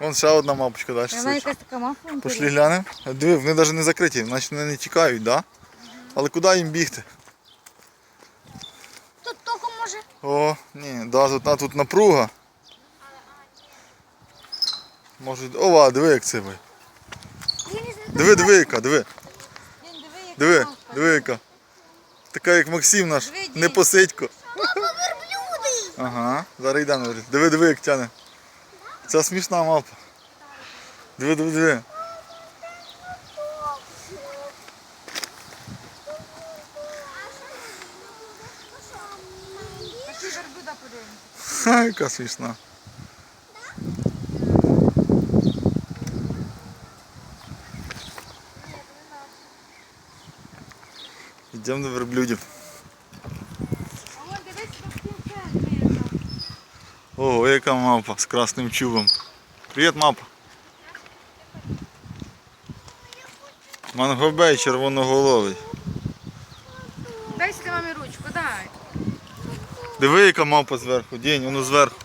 Вон ще одна мапочка далі. Вона якась така мапа. Пошли глянемо. Диви, вони навіть не закриті, значить вони не тікають, да? Але куди їм бігти? Тут тільки може. О, ні, да, тут, на, тут напруга. Може. Ова, диви як знаю. Диви, диви яка, диви. Диви, Диви, яка. Така як Максим наш, не посидько. Папа, верблюди. Ага, зараз йдемо. Диви, диви, як тяне. Це смішна мавпа. Диви, диви, диви. Пошли верблюда подивимося. Ха, яка смішна. Йдемо до верблюдів. А вон дивись, тут кінця. Ого, яка мавпа з красним чубом. Привіт, мавпа. Мангобей червоноголовий. Дай сюди мамі ручку, дай. Диви, яка мавпа зверху. дінь, воно зверху.